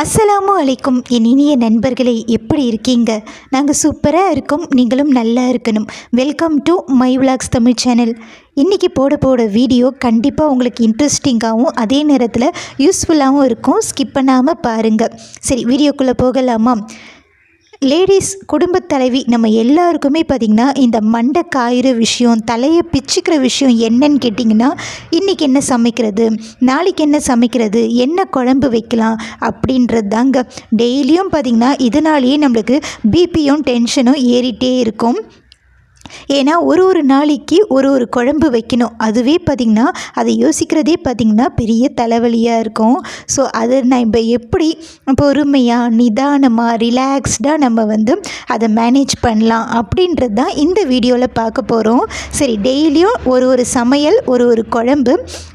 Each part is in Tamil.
அஸ்ஸலாமு அலைக்கும். என் இனிய நண்பர்களே எப்படி இருக்கீங்க? நாங்கள் சூப்பராக இருக்கோம். நீங்களும் நல்லா இருக்கணும். Welcome to my vlogs Tamil channel இன்றைக்கி போட போட வீடியோ கண்டிப்பாக உங்களுக்கு இன்ட்ரெஸ்டிங்காகவும் அதே நேரத்தில் யூஸ்ஃபுல்லாகவும் இருக்கும். ஸ்கிப் பண்ணாமல் பாருங்கள் சரி வீடியோக்குள்ளே போகலாமா? லேடிஸ் குடும்பத் தலைவி நம்ம எல்லாருக்குமே பார்த்திங்கன்னா இந்த மண்டை காயிற விஷயம் தலையை பிச்சுக்கிற விஷயம் என்னன்னு கேட்டிங்கன்னா இன்றைக்கி என்ன சமைக்கிறது? நாளைக்கு என்ன சமைக்கிறது? என்ன குழம்பு வைக்கலாம்? அப்படின்றது தாங்க டெய்லியும் பார்த்திங்கன்னா இதனாலேயே நம்மளுக்கு பிபியும் டென்ஷனும் ஏறிட்டே இருக்கும். ஏன்னா ஒரு ஒரு நாளைக்கு ஒரு ஒரு குழம்பு வைக்கணும். அதுவே பார்த்திங்கன்னா அதை யோசிக்கிறதே பார்த்திங்கன்னா பெரிய தலைவலியாக இருக்கும். ஸோ அதை நம்ம எப்படி பொறுமையாக நிதானமாக ரிலாக்ஸ்டாக நம்ம வந்து அதை மேனேஜ் பண்ணலாம் அப்படின்றது தான் இந்த வீடியோவில் பார்க்க போகிறோம் சரி டெய்லியும் ஒரு ஒரு சமையல் ஒரு ஒரு குழம்பு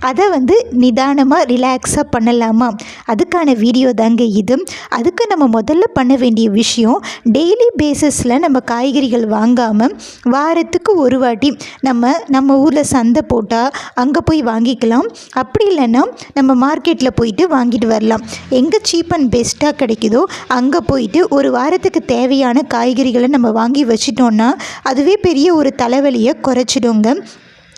அதை வந்து நிதானமாக ரிலாக்ஸாக பண்ணலாமா? அதுக்கான வீடியோ தாங்க இது. அதுக்கு நம்ம முதல்ல பண்ண வேண்டிய விஷயம் டெய்லி பேசிஸில் நம்ம காய்கறிகள் வாங்காமல் வாரத்துக்கு ஒரு வாட்டி நம்ம நம்ம ஊரில் சந்தை போட்டால் அங்கே போய் வாங்கிக்கலாம். அப்படி இல்லைன்னா நம்ம மார்க்கெட்டில் போயிட்டு வாங்கிட்டு வரலாம். எங்கே சீப் அண்ட் பெஸ்ட்டாக கிடைக்குதோ அங்கே போயிட்டு ஒரு வாரத்துக்கு தேவையான காய்கறிகளை நம்ம வாங்கி வச்சிட்டோன்னா அதுவே பெரிய ஒரு தலைவலியை குறைச்சிடுங்க.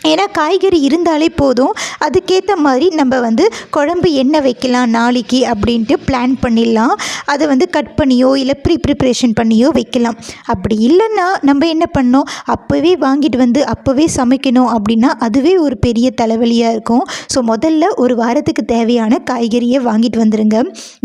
ஏன்னா காய்கறி இருந்தாலே போதும். அதுக்கேற்ற மாதிரி நம்ம வந்து குழம்பு என்ன வைக்கலாம் நாளைக்கு அப்படின்ட்டு பிளான் பண்ணிடலாம். அதை வந்து கட் பண்ணியோ இல்லை ப்ரீ ப்ரிப்ரேஷன் பண்ணியோ வைக்கலாம். அப்படி இல்லைன்னா நம்ம என்ன பண்ணோம் அப்போவே வாங்கிட்டு வந்து அப்போவே சமைக்கணும் அப்படின்னா அதுவே ஒரு பெரிய தலைவலியாக இருக்கும். ஸோ முதல்ல ஒரு வாரத்துக்கு தேவையான காய்கறியை வாங்கிட்டு வந்துடுங்க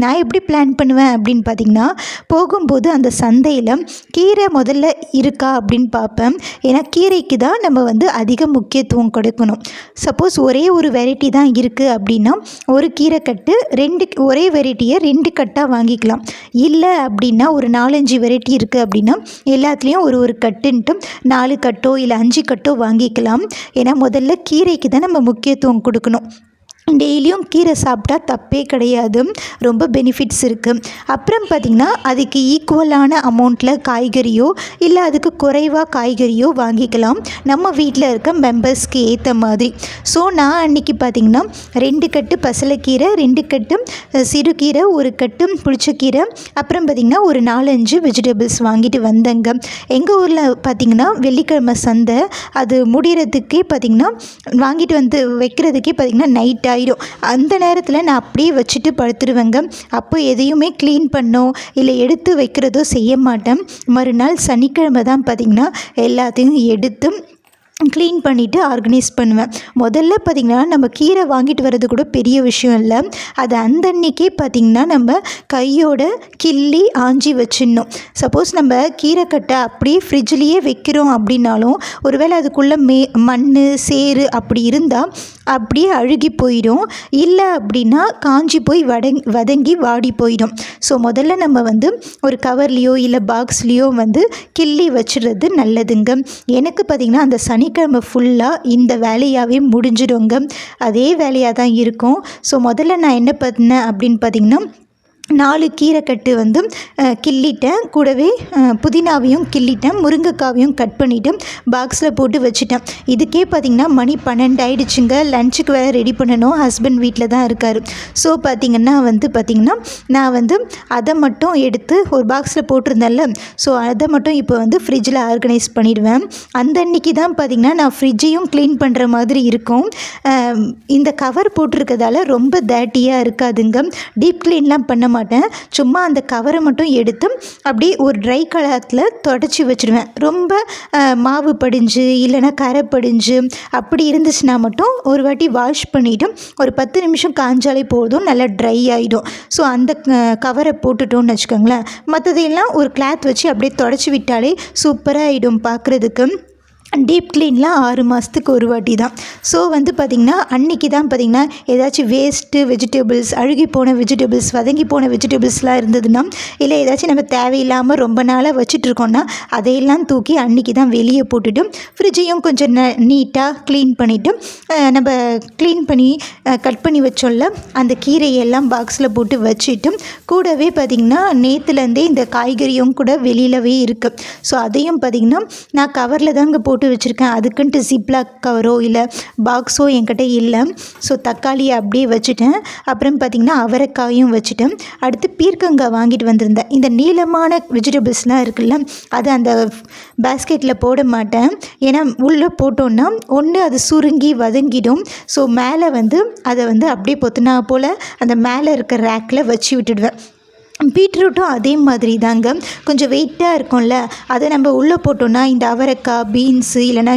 நான் எப்படி பிளான் பண்ணுவேன் அப்படின்னு பார்த்தீங்கன்னா போகும்போது அந்த சந்தையில் கீரை முதல்ல இருக்கா அப்படின்னு பார்ப்பேன். ஏன்னா கீரைக்கு தான் நம்ம வந்து அதிக முக்கியத்துவம் கொடுக்கணும். சப்போஸ் ஒரே ஒரு வெரைட்டி தான் இருக்குது அப்படின்னா ஒரு கீரை கட்டு ரெண்டு ஒரே வெரைட்டியை ரெண்டு கட்டாக வாங்கிக்கலாம். இல்லை அப்படின்னா ஒரு நாலஞ்சு வெரைட்டி இருக்குது அப்படின்னா எல்லாத்துலேயும் ஒரு ஒரு கட்டுன்ட்டு நாலு கட்டோ இல்லை அஞ்சு கட்டோ வாங்கிக்கலாம். ஏன்னா முதல்ல கீரைக்கு தான் நம்ம முக்கியத்துவம் கொடுக்கணும். டெய்லியும் கீரை சாப்பிட்டா தப்பே கிடையாது. ரொம்ப பெனிஃபிட்ஸ் இருக்குது அப்புறம் பார்த்திங்கன்னா அதுக்கு ஈக்குவலான அமௌண்ட்டில் காய்கறியோ இல்லை அதுக்கு குறைவாக காய்கறியோ வாங்கிக்கலாம். நம்ம வீட்டில் இருக்க மெம்பர்ஸ்க்கு ஏற்ற மாதிரி. ஸோ நான் அன்றைக்கி பார்த்திங்கன்னா ரெண்டு கட்டு பசலைக்கீரை ரெண்டு கட்டு சிறுகீரை ஒரு கட்டு புளிச்சக்கீரை அப்புறம் பார்த்திங்கன்னா ஒரு நாலஞ்சு வெஜிடபிள்ஸ் வாங்கிட்டு வந்தேங்க. எங்கள் ஊரில் பார்த்திங்கன்னா வெள்ளிக்கிழமை சந்தை அது முடிகிறதுக்கே பார்த்திங்கன்னா வாங்கிட்டு வந்து வைக்கிறதுக்கே பார்த்திங்கன்னா நைட்டாக ஆகிடும் அந்த நேரத்தில் நான் அப்படியே வச்சுட்டு படுத்துருவேங்க. அப்போ எதையுமே க்ளீன் பண்ணோ இல்லை எடுத்து வைக்கிறதோ செய்ய மாட்டேன். மறுநாள் சனிக்கிழமை தான் பார்த்திங்கன்னா எல்லாத்தையும் எடுத்து க்ளீன் பண்ணிவிட்டு ஆர்கனைஸ் பண்ணுவேன். முதல்ல பார்த்திங்கன்னா நம்ம கீரை வாங்கிட்டு வர்றது கூட பெரிய விஷயம் இல்லை. அது அந்த அன்னைக்கே பார்த்திங்கன்னா நம்ம கையோட கிள்ளி ஆஞ்சி வச்சிடணும். சப்போஸ் நம்ம கீரை கட்டை அப்படியே ஃப்ரிட்ஜ்லேயே வைக்கிறோம் அப்படின்னாலும் ஒருவேளை அதுக்குள்ளே மே மண் சேறு அப்படி இருந்தால் அப்படியே அழுகி போயிடும். இல்லை அப்படின்னா காஞ்சி போய் வடங் வதங்கி வாடி போயிடும். ஸோ முதல்ல நம்ம வந்து ஒரு கவர்லேயோ இல்லை பாக்ஸ்லேயோ வந்து கிள்ளி வச்சிடுறது நல்லதுங்க. எனக்கு பார்த்திங்கன்னா அந்த சனிக்கிழமை ஃபுல்லாக இந்த வேலையாகவே முடிஞ்சிடுங்க. அதே வேலையாக தான் இருக்கும். ஸோ முதல்ல நான் என்ன பண்ணேன் அப்படின்னு பார்த்திங்கன்னா நாலு கீரைக்கட்டு வந்து கிள்ளிட்டேன். கூடவே புதினாவையும் கிள்ளிட்டேன். முருங்கைக்காவையும் கட் பண்ணிவிட்டு பாக்ஸில் போட்டு வச்சுட்டேன். இதுக்கே பார்த்திங்கன்னா மணி பன்னெண்டு ஆயிடுச்சுங்க. லஞ்சுக்கு வேறு ரெடி பண்ணணும். ஹஸ்பண்ட் வீட்டில் தான் இருக்கார். ஸோ பார்த்திங்கன்னா வந்து பார்த்திங்கன்னா நான் வந்து அதை மட்டும் எடுத்து ஒரு பாக்ஸில் போட்டிருந்தேன்ல. ஸோ அதை மட்டும் இப்போ வந்து ஃப்ரிட்ஜில் ஆர்கனைஸ் பண்ணிடுவேன். அந்த அன்னைக்கு தான் பார்த்திங்கன்னா நான் ஃப்ரிட்ஜையும் க்ளீன் பண்ணுற மாதிரி இருக்கும். இந்த கவர் போட்டிருக்கதால ரொம்ப தேட்டியாக இருக்காதுங்க. டீப் க்ளீன்லாம் பண்ண மாட்டேன். சும்மா அந்த கவரை மட்டும் எடுத்து அப்படியே ஒரு ட்ரை கலத்தில் தொடச்சி வச்சுடுவேன் ரொம்ப மாவு படிஞ்சு இல்லைன்னா கரை படிஞ்சு அப்படி இருந்துச்சுன்னா மட்டும் ஒரு வாட்டி வாஷ் பண்ணிவிட்டு ஒரு பத்து நிமிஷம் காஞ்சாலே போதும் நல்லா ட்ரை ஆகிடும் ஸோ அந்த கவரை போட்டுட்டோம்னு வச்சுக்கோங்களேன். மற்றதையெல்லாம் ஒரு கிளாத் வச்சு அப்படியே தொடச்சி விட்டாலே சூப்பராக ஆகிடும் பார்க்குறதுக்கு டீப் க்ளீன்லாம் ஆறு மாதத்துக்கு ஒரு வாட்டி தான். ஸோ வந்து பார்த்திங்கன்னா அன்றைக்கி தான் பார்த்திங்கன்னா ஏதாச்சும் வேஸ்ட்டு வெஜிடபிள்ஸ் அழுகி போன வெஜிடபிள்ஸ் வதங்கி போன வெஜிடபிள்ஸ்லாம் இருந்ததுன்னா இல்லை ஏதாச்சும் நம்ம தேவையில்லாமல் ரொம்ப நாளாக வச்சுட்ருக்கோன்னா அதையெல்லாம் தூக்கி அன்றைக்கி தான் வெளியே போட்டுட்டு ஃப்ரிட்ஜையும் கொஞ்சம் ந நீட்டாக க்ளீன் பண்ணிவிட்டு நம்ம க்ளீன் பண்ணி கட் பண்ணி வச்சோம்ல அந்த கீரையெல்லாம் பாக்ஸில் போட்டு வச்சுட்டு கூடவே பார்த்திங்கன்னா நேற்றுலேருந்தே இந்த காய்கறியும் கூட வெளியிலவே இருக்குது ஸோ அதையும் பார்த்திங்கன்னா நான் கவரில் தாங்க போட்டு போட்டு வச்சுருக்கேன். அதுக்குன்ட்டு ஜிப்லாக் கவரோ இல்லை பாக்ஸோ என்கிட்ட இல்லை. ஸோ தக்காளியை அப்படியே வச்சுட்டேன். அப்புறம் பார்த்திங்கன்னா அவரைக்காயும் வச்சுட்டேன். அடுத்து பீர்க்கங்காய் வாங்கிட்டு வந்திருந்தேன். இந்த நீளமான வெஜிடபிள்ஸ்லாம் இருக்குல்ல அது அந்த பேஸ்கெட்டில் போட மாட்டேன். ஏன்னா உள்ளே போட்டோன்னா ஒன்று அது சுருங்கி வதங்கிடும். ஸோ மேலே வந்து அதை வந்து அப்படியே பொத்துனா போல் அந்த மேலே இருக்க ரேக்கில் வச்சு விட்டுடுவேன். பீட்ரூட்டும் அதே மாதிரி தாங்க கொஞ்சம் வெயிட்டாக இருக்கும்ல அதை நம்ம உள்ளே போட்டோன்னா இந்த அவரைக்காய் பீன்ஸு இல்லைன்னா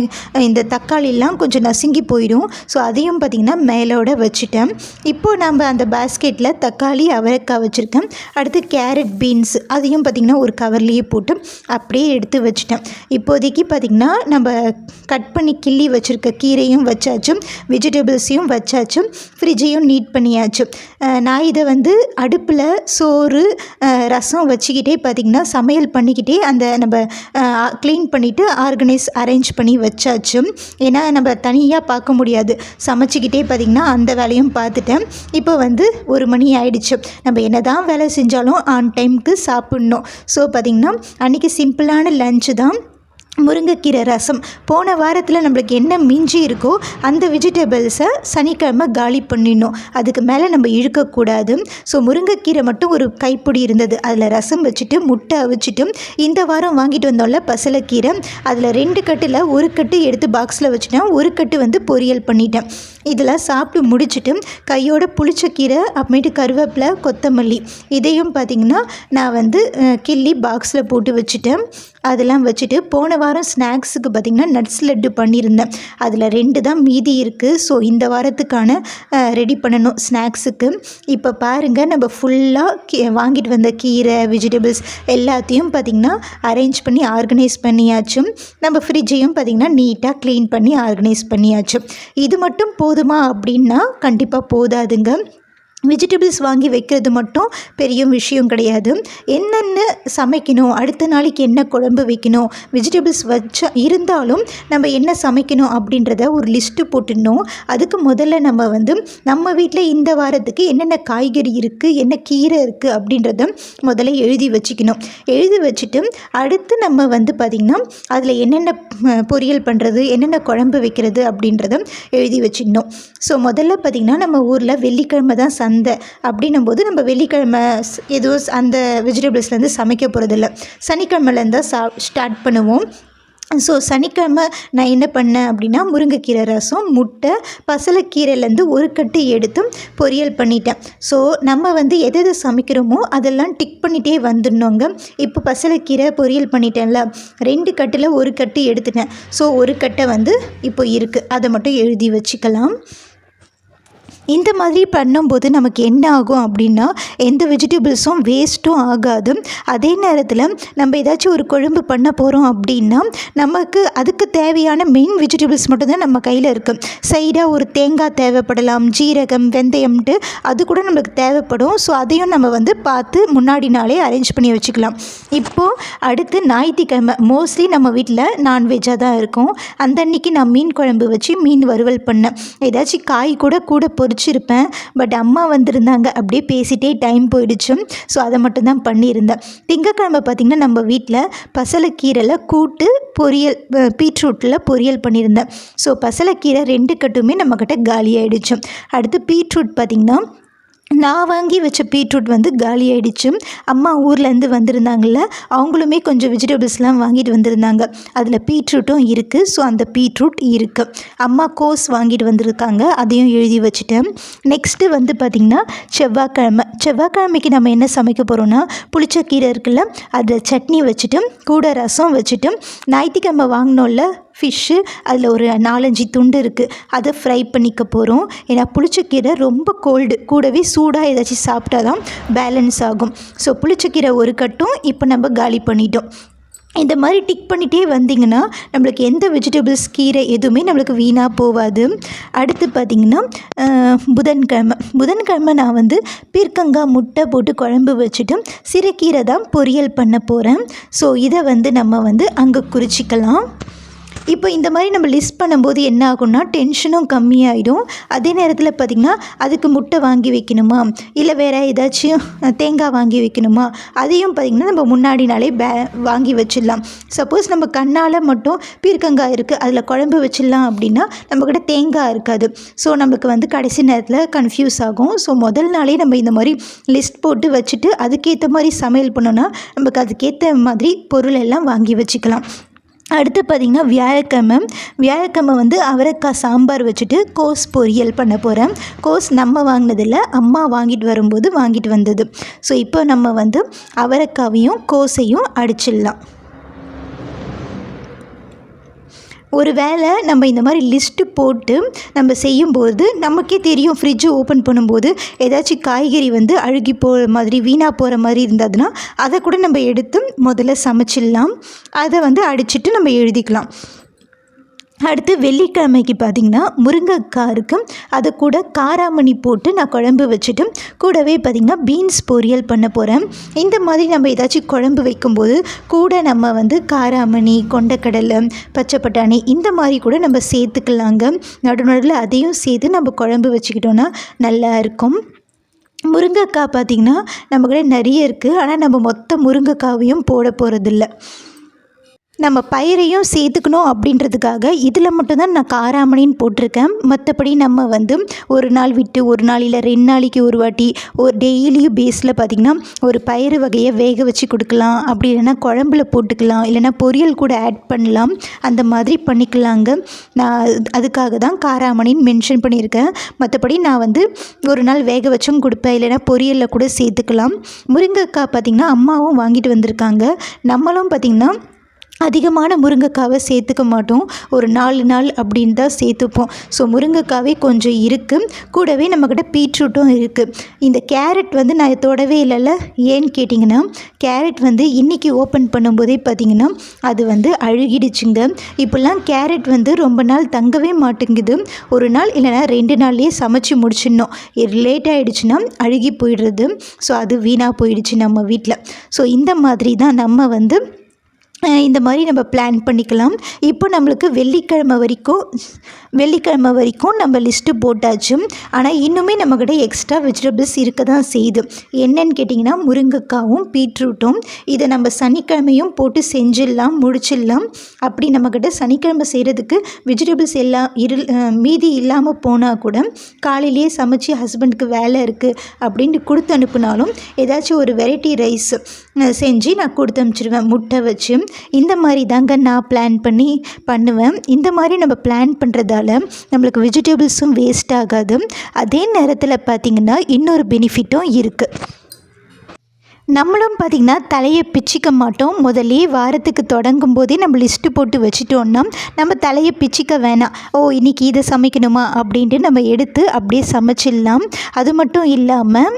இந்த தக்காளிலாம் கொஞ்சம் நசுங்கி போயிடும். ஸோ அதையும் பார்த்திங்கன்னா மேலோட வச்சுட்டேன். இப்போது நம்ம அந்த பேஸ்கெட்டில் தக்காளி அவரைக்காய் வச்சுருக்கேன். அடுத்து கேரட் பீன்ஸ் அதையும் பார்த்திங்கன்னா ஒரு கவர்லேயே போட்டு அப்படியே எடுத்து வச்சுட்டேன். இப்போதைக்கு பார்த்திங்கன்னா நம்ம கட் பண்ணி கிள்ளி வச்சுருக்க கீரையும் வச்சாச்சு வெஜிடபிள்ஸையும் வச்சாச்சு ஃப்ரிட்ஜையும் நீட் பண்ணியாச்சு. நான் இதை வந்து அடுப்பில் சோறு ரசம் வச்சுக்கிட்டே பார்த்திங்கன்னா சமையல் பண்ணிக்கிட்டே அந்த நம்ம க்ளீன் பண்ணிவிட்டு ஆர்கனைஸ் அரேஞ்ச் பண்ணி வச்சாச்சு. ஏன்னா நம்ம தனியாக பார்க்க முடியாது. சமைச்சிக்கிட்டே பார்த்திங்கன்னா அந்த வேலையும் பார்த்துட்டேன். இப்போ வந்து ஒரு மணி ஆயிடுச்சு. நம்ம என்ன தான் வேலை செஞ்சாலும் ஆன் டைமுக்கு சாப்பிட்ணும். ஸோ பார்த்திங்கன்னா அன்றைக்கி சிம்பிளான லஞ்சு தான். முருங்கைக்கீரை ரசம். போன வாரத்தில் நம்மளுக்கு என்ன மிஞ்சி இருக்கோ அந்த வெஜிடபிள்ஸை சனிக்கிழமை காலி பண்ணிடணும். அதுக்கு மேலே நம்ம இழுக்கக்கூடாது. ஸோ முருங்கைக்கீரை மட்டும் ஒரு கைப்பிடி இருந்தது. அதில் ரசம் வச்சுட்டு முட்டை அவிச்சிட்டு இந்த வாரம் வாங்கிட்டு வந்தோம்ல பசலைக்கீரை. அதில் ரெண்டு கட்டில் ஒரு கட்டு எடுத்து பாக்ஸில் வச்சுட்டேன். ஒரு கட்டு வந்து பொரியல் பண்ணிட்டேன். இதெல்லாம் சாப்பிட்டு முடிச்சுட்டு கையோட புளிச்சக்கீரை அப்புறமேட்டு கருவேப்பிலை கொத்தமல்லி இதையும் பார்த்திங்கன்னா நான் வந்து கிள்ளி பாக்ஸில் போட்டு வச்சுட்டேன். அதெல்லாம் வச்சுட்டு போன வாரம் ஸ்நாக்ஸுக்கு பார்த்திங்கன்னா நட்ஸ் லட்டு பண்ணியிருந்தேன். அதில் ரெண்டு தான் மீதி இருக்குது ஸோ இந்த வாரத்துக்கான ரெடி பண்ணணும் ஸ்நாக்ஸுக்கு. இப்போ பாருங்கள் நம்ம ஃபுல்லாக கீ வாங்கிட்டு வந்த கீரை வெஜிடபிள்ஸ் எல்லாத்தையும் பார்த்திங்கன்னா அரேஞ்ச் பண்ணி ஆர்கனைஸ் பண்ணியாச்சும் நம்ம ஃப்ரிட்ஜையும் பார்த்திங்கன்னா நீட்டாக க்ளீன் பண்ணி ஆர்கனைஸ் பண்ணியாச்சும் இது மட்டும் போதும். அப்படின்னா கண்டிப்பாக போதாதுங்க. வெஜிடபிள்ஸ் வாங்கி வைக்கிறது மட்டும் பெரிய விஷயம் கிடையாது. என்னென்ன சமைக்கணும்? அடுத்த நாளைக்கு என்ன குழம்பு வைக்கணும்? வெஜிடபிள்ஸ் வச்சா இருந்தாலும் நம்ம என்ன சமைக்கணும் அப்படின்றத ஒரு லிஸ்ட்டு போட்டுடணும். அதுக்கு முதல்ல நம்ம வந்து நம்ம வீட்டில் இந்த வாரத்துக்கு என்னென்ன காய்கறி இருக்குது என்ன கீரை இருக்குது அப்படின்றத முதல்ல எழுதி வச்சுக்கணும். எழுதி வச்சுட்டு அடுத்து நம்ம வந்து பார்த்திங்கன்னா அதில் என்னென்ன பொரியல் பண்ணுறது என்னென்ன குழம்பு வைக்கிறது? அப்படின்றத எழுதி வச்சிடணும். ஸோ முதல்ல பார்த்திங்கன்னா நம்ம ஊரில் வெள்ளிக்கிழமை தான் சந்தை அப்படின்னும் போது நம்ம வெள்ளிக்கிழமை எதுவும் அந்த வெஜிடபிள்ஸ்லேருந்து சமைக்க போகிறதில்ல சனிக்கிழமைலேருந்து சா ஸ்டார்ட் பண்ணுவோம். ஸோ சனிக்கிழமை நான் என்ன பண்ணேன் அப்படின்னா முருங்கைக்கீரை ரசம் முட்டை பசலைக்கீரையிலேருந்து ஒரு கட்டு எடுத்து பொரியல் பண்ணிட்டேன். ஸோ நம்ம வந்து எது எது சமைக்கிறோமோ அதெல்லாம் டிக் பண்ணிகிட்டே வந்துடணுங்க. இப்போ பசலைக்கீரை பொரியல் பண்ணிட்டேன்ல. ரெண்டு கட்டில் ஒரு கட்டு எடுத்துட்டேன். ஸோ ஒரு கட்டை வந்து இப்போ இருக்குது அதை மட்டும் எழுதி வச்சுக்கலாம். இந்த மாதிரி பண்ணும்போது நமக்கு என்ன ஆகும் அப்படின்னா எந்த வெஜிடபிள்ஸும் வேஸ்ட்டும் ஆகாது. அதே நேரத்தில் நம்ம ஏதாச்சும் ஒரு குழம்பு பண்ண போகிறோம் அப்படின்னா நமக்கு அதுக்கு தேவையான மெயின் வெஜிடபிள்ஸ் மட்டும்தான் நம்ம கையில் இருக்கும் சைடாக ஒரு தேங்காய் தேவைப்படலாம் ஜீரகம் வெந்தயம்ட்டு அது கூட நம்மளுக்கு தேவைப்படும். ஸோ அதையும் நம்ம வந்து பார்த்து முன்னாடி நாளே அரேஞ்ச் பண்ணி வச்சுக்கலாம். இப்போது அடுத்து ஞாயிற்றுக்கிழமை மோஸ்ட்லி நம்ம வீட்டில் நான்வெஜ்ஜாக தான் இருக்கும். அந்த அன்னைக்கு நான் மீன் குழம்பு வச்சு மீன் வறுவல் பண்ணேன். ஏதாச்சும் காய் கூட கூட பொறிச்சு முடிச்சிருப்பேன் பட் அம்மா வந்திருந்தாங்க. அப்படியே பேசிகிட்டே டைம் போயிடுச்சு. ஸோ அதை மட்டும்தான் பண்ணியிருந்தேன். திங்கக்கிழமை பார்த்திங்கன்னா நம்ம வீட்டில் பசலைக்கீரையில் கூட்டு பொரியல் பீட்ரூட்டில் பொரியல் பண்ணியிருந்தேன். ஸோ பசலைக்கீரை ரெண்டு கட்டுமே நம்மக்கிட்ட காலி ஆகிடுச்சு அடுத்து பீட்ரூட் பார்த்திங்கன்னா நான் வாங்கி வச்ச பீட்ரூட் வந்து காலி ஆகிடுச்சு அம்மா ஊர்லேருந்து வந்திருந்தாங்கள்ல அவங்களுமே கொஞ்சம் வெஜிடபிள்ஸ்லாம் வாங்கிட்டு வந்திருந்தாங்க. அதில் பீட்ரூட்டும் இருக்குது ஸோ அந்த பீட்ரூட் இருக்குது அம்மா கோஸ் வாங்கிட்டு வந்திருக்காங்க. அதையும் எழுதி வச்சுட்டேன். நெக்ஸ்ட்டு வந்து பார்த்திங்கன்னா செவ்வாய்க்கிழமை. செவ்வாய்க்கிழமைக்கு நம்ம என்ன சமைக்க போகிறோன்னா புளிச்ச கீரை இருக்குல்ல அதை சட்னி வச்சுட்டு கூட ரசம் வச்சுட்டு ஞாயிற்றுக்கிழமை வாங்கினோம்ல ஃபிஷ்ஷு அதில் ஒரு நாலஞ்சு துண்டு இருக்குது அதை ஃப்ரை பண்ணிக்க போகிறோம் ஏன்னா புளிச்சக்கீரை ரொம்ப கோல்டு கூடவே சூடாக ஏதாச்சும் சாப்பிட்டா தான் பேலன்ஸ் ஆகும். ஸோ புளிச்சக்கீரை ஒரு கட்டும் இப்போ நம்ம காலி பண்ணிட்டோம். இந்த மாதிரி டிக் பண்ணிகிட்டே வந்தீங்கன்னா நம்மளுக்கு எந்த வெஜிடபிள்ஸ் கீரை எதுவுமே நம்மளுக்கு வீணாக போகாது அடுத்து பார்த்திங்கன்னா புதன்கிழமை. புதன்கிழமை நான் வந்து பீர்க்கங்காய் முட்டை போட்டு குழம்பு வச்சுட்டு சிறுகீரை தான் பொரியல் பண்ண போகிறேன் ஸோ இதை வந்து நம்ம வந்து அங்கே குறிச்சிக்கலாம். இப்போ இந்த மாதிரி நம்ம லிஸ்ட் பண்ணும்போது என்ன ஆகும்னா டென்ஷனும் கம்மியாயிடும். அதே நேரத்தில் பார்த்திங்கன்னா அதுக்கு முட்டை வாங்கி வைக்கணுமா? இல்லை வேறு ஏதாச்சும் தேங்காய் வாங்கி வைக்கணுமா? அதையும் பார்த்திங்கன்னா நம்ம முன்னாடி நாளே பே வாங்கி வச்சிடலாம். சப்போஸ் நம்ம கண்ணால் மட்டும் பீர்க்கங்காய் இருக்குது அதில் குழம்பு வச்சிடலாம் அப்படின்னா நம்மக்கிட்ட தேங்காய் இருக்காது. ஸோ நமக்கு வந்து கடைசி நேரத்தில் கன்ஃபியூஸ் ஆகும். ஸோ முதல் நாளே நம்ம இந்த மாதிரி லிஸ்ட் போட்டு வச்சுட்டு அதுக்கேற்ற மாதிரி சமையல் பண்ணோன்னா நமக்கு அதுக்கேற்ற மாதிரி பொருள் எல்லாம் வாங்கி வச்சுக்கலாம். அடுத்து பார்த்திங்கன்னா வியாழக்கிழமை. வியாழக்கிழமை வந்து அவரைக்காய் சாம்பார் வச்சுட்டு கோஸ் பொரியல் பண்ண போகிறேன் கோஸ் நம்ம வாங்கினதில்ல அம்மா வாங்கிட்டு வரும்போது வாங்கிட்டு வந்தது. ஸோ இப்போ நம்ம வந்து அவரைக்காவையும் கோஸையும் அடிச்சிடலாம். ஒரு வேளை நம்ம இந்த மாதிரி லிஸ்ட்டு போட்டு நம்ம செய்யும்போது நமக்கே தெரியும் ஃப்ரிட்ஜு ஓப்பன் பண்ணும்போது ஏதாச்சும் காய்கறி வந்து அழுகி போகிற மாதிரி வீணாக போகிற மாதிரி இருந்ததுன்னா அதை கூட நம்ம எடுத்து முதல்ல சமைச்சிடலாம். அதை வந்து அடிச்சுட்டு நம்ம எழுதிக்கலாம். அடுத்து வெள்ளிக்கிழமைக்கு பார்த்திங்கன்னா முருங்கைக்காய் இருக்குது அதை கூட காராமணி போட்டு நான் குழம்பு வச்சுட்டு கூடவே பார்த்திங்கன்னா பீன்ஸ் பொரியல் பண்ண போகிறேன் இந்த மாதிரி நம்ம ஏதாச்சும் குழம்பு வைக்கும்போது கூட நம்ம வந்து காராமணி கொண்டக்கடலை பச்சை பட்டாணி இந்த மாதிரி கூட நம்ம சேர்த்துக்கலாங்க. நடுநடுவில் அதையும் சேர்த்து நம்ம குழம்பு வச்சுக்கிட்டோன்னா நல்லா இருக்கும். முருங்கைக்காய் பார்த்திங்கன்னா நம்மக்கிட்ட நிறைய இருக்குது ஆனால் நம்ம மொத்த முருங்கைக்காவையும் போட போகிறதில்ல நம்ம பயிரையும் சேர்த்துக்கணும் அப்படின்றதுக்காக இதில் மட்டும்தான் நான் காராமணின்னு போட்டிருக்கேன். மற்றபடி நம்ம வந்து ஒரு நாள் விட்டு ஒரு நாள் இல்லை ரெண்டு நாளைக்கு ஒரு வாட்டி ஒரு டெய்லியும் பேஸில் பார்த்திங்கன்னா ஒரு பயிறு வகையை வேக வச்சு கொடுக்கலாம். அப்படி இல்லைன்னா குழம்புல போட்டுக்கலாம். இல்லைன்னா பொரியல் கூட ஆட் பண்ணலாம். அந்த மாதிரி பண்ணிக்கலாங்க. நான் அதுக்காக தான் காராமணின்னு மென்ஷன் பண்ணியிருக்கேன். மற்றபடி நான் வந்து ஒரு நாள் வேக வச்சும் கொடுப்பேன். இல்லைன்னா பொரியலில் கூட சேர்த்துக்கலாம். முருங்கைக்காய் பார்த்திங்கன்னா அம்மாவும் வாங்கிட்டு வந்திருக்காங்க. நம்மளும் பார்த்திங்கன்னா அதிகமான முருங்கைக்காவை சேர்த்துக்க மாட்டோம். ஒரு நாலு நாள் அப்படின்னு தான் சேர்த்துப்போம். ஸோ முருங்கைக்காவே கொஞ்சம் இருக்குது கூடவே நம்மக்கிட்ட பீட்ரூட்டும் இருக்குது இந்த கேரட் வந்து நான் தொடவே இல்லைல்ல. ஏன்னு கேட்டிங்கன்னா கேரட் வந்து இன்றைக்கி ஓப்பன் பண்ணும்போதே பார்த்திங்கன்னா அது வந்து அழுகிடுச்சுங்க. இப்போல்லாம் கேரட் வந்து ரொம்ப நாள் தங்கவே மாட்டேங்குது. ஒரு நாள் இல்லைனா ரெண்டு நாள்லேயே சமைச்சு முடிச்சிடணும். லேட் ஆகிடுச்சுன்னா அழுகி போயிடுறது. ஸோ அது வீணாக போயிடுச்சு நம்ம வீட்டில். ஸோ இந்த மாதிரி தான் நம்ம வந்து இந்த மாதிரி நம்ம பிளான் பண்ணிக்கலாம். இப்போ நம்மளுக்கு வெள்ளிக்கிழமை வரைக்கும் வெள்ளிக்கிழமை வரைக்கும் நம்ம லிஸ்ட்டு போட்டாச்சு. ஆனால் இன்னுமே நம்மக்கிட்ட எக்ஸ்ட்ரா வெஜிடபிள்ஸ் இருக்க தான் செய்யுது. என்னன்னு கேட்டிங்கன்னா முருங்கைக்காவும் பீட்ரூட்டும். இதை நம்ம சனிக்கிழமையும் போட்டு செஞ்சிடலாம் முடிச்சிடலாம். அப்படி நம்மக்கிட்ட சனிக்கிழமை செய்கிறதுக்கு வெஜிடபிள்ஸ் எல்லாம் இரு மீதி இல்லாமல் போனால் கூட காலையிலேயே சமைச்சு ஹஸ்பண்டுக்கு வேலை இருக்குது அப்படின்ட்டு கொடுத்து அனுப்புனாலும் ஏதாச்சும் ஒரு வெரைட்டி ரைஸ் செஞ்சு நான் கொடுத்து அனுப்பிச்சிடுவேன் முட்டை வச்சு இந்த மாதிரி தாங்க நான் பிளான் பண்ணி பண்ணுவேன். இந்த மாதிரி நம்ம பிளான் பண்ணுறதால நம்மளுக்கு வெஜிடபிள்ஸும் வேஸ்ட் ஆகாது. அதே நேரத்தில் பார்த்திங்கன்னா இன்னொரு பெனிஃபிட்டும் இருக்குது நம்மளும் பார்த்திங்கன்னா தலையை பிச்சிக்க மாட்டோம். முதலே வாரத்துக்கு தொடங்கும் போதே நம்ம லிஸ்ட்டு போட்டு வச்சுட்டோன்னா நம்ம தலையை பிச்சிக்க வேணாம். ஓ இன்றைக்கி இதை சமைக்கணுமா? அப்படின்ட்டு நம்ம எடுத்து அப்படியே சமைச்சிடலாம். அது மட்டும் இல்லாமல்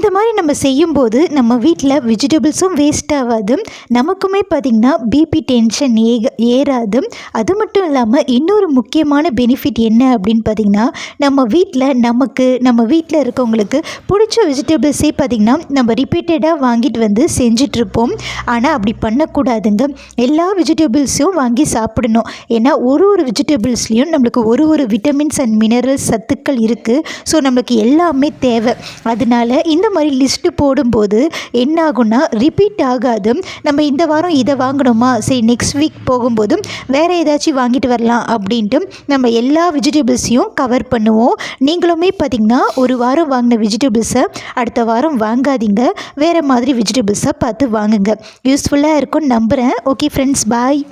இந்த மாதிரி நம்ம செய்யும்போது நம்ம வீட்டில் வெஜிடபிள்ஸும் வேஸ்ட் ஆகாது. நமக்குமே பார்த்திங்கன்னா பிபி டென்ஷன் ஏ ஏறாது. அது மட்டும் இல்லாமல் இன்னொரு முக்கியமான பெனிஃபிட் என்ன அப்படின்னு பார்த்திங்கன்னா நம்ம வீட்டில் நமக்கு நம்ம வீட்டில் இருக்கவங்களுக்கு பிடிச்ச வெஜிடபிள்ஸே பார்த்திங்கன்னா நம்ம ரிப்பீட்டடாக வாங்கிட்டு வந்து செஞ்சிட்ருப்போம் ஆனால் அப்படி பண்ணக்கூடாதுங்க. எல்லா வெஜிடபிள்ஸையும் வாங்கி சாப்பிடணும். ஏன்னா ஒரு ஒரு வெஜிடபிள்ஸ்லேயும் நம்மளுக்கு ஒரு ஒரு விட்டமின்ஸ் அண்ட் மினரல்ஸ் சத்துக்கள் இருக்குது ஸோ நம்மளுக்கு எல்லாமே தேவை. அதனால இந்த மாதிரி லிஸ்ட்டு போடும்போது என்ன ஆகும்னா ரிப்பீட் ஆகாது. நம்ம இந்த வாரம் இதை வாங்கணுமா? சரி நெக்ஸ்ட் வீக் போகும்போது வேறு ஏதாச்சும் வாங்கிட்டு வரலாம் அப்படின்ட்டு நம்ம எல்லா வெஜிடபிள்ஸையும் கவர் பண்ணுவோம். நீங்களுமே பார்த்திங்கன்னா ஒரு வாரம் வாங்கின வெஜிடபிள்ஸை அடுத்த வாரம் வாங்காதீங்க. வேறு மாதிரி வெஜிடபிள்ஸை பார்த்து வாங்குங்க. யூஸ்ஃபுல்லாக இருக்கும்னு நம்புகிறேன் ஓகே ஃப்ரெண்ட்ஸ் பாய்